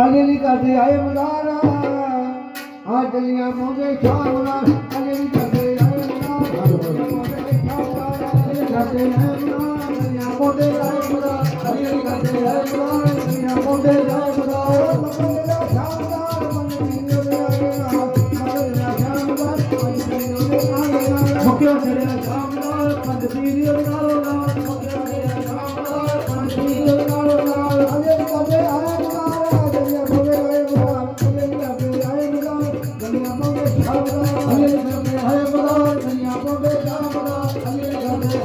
ਅਗਲੀ ਕਰਦੇ ਆਏ ਮੁਲਾਰਾ ਆਜਲੀਆਂ ਮੋਗੇ ਸ਼ਾਮਲਾ ਅਗਲੀ ਕਰਦੇ ਆਏ ਮੁਲਾਰਾ ਕਰਦੇ ਆਏ ਮੁਲਾਰਾ ਮੋਗੇ ਆਏ ਮੁਲਾਰਾ ਅਗਲੀ ਕਰਦੇ ਆਏ ਮੁਲਾਰਾ ਮੋਗੇ ਆਏ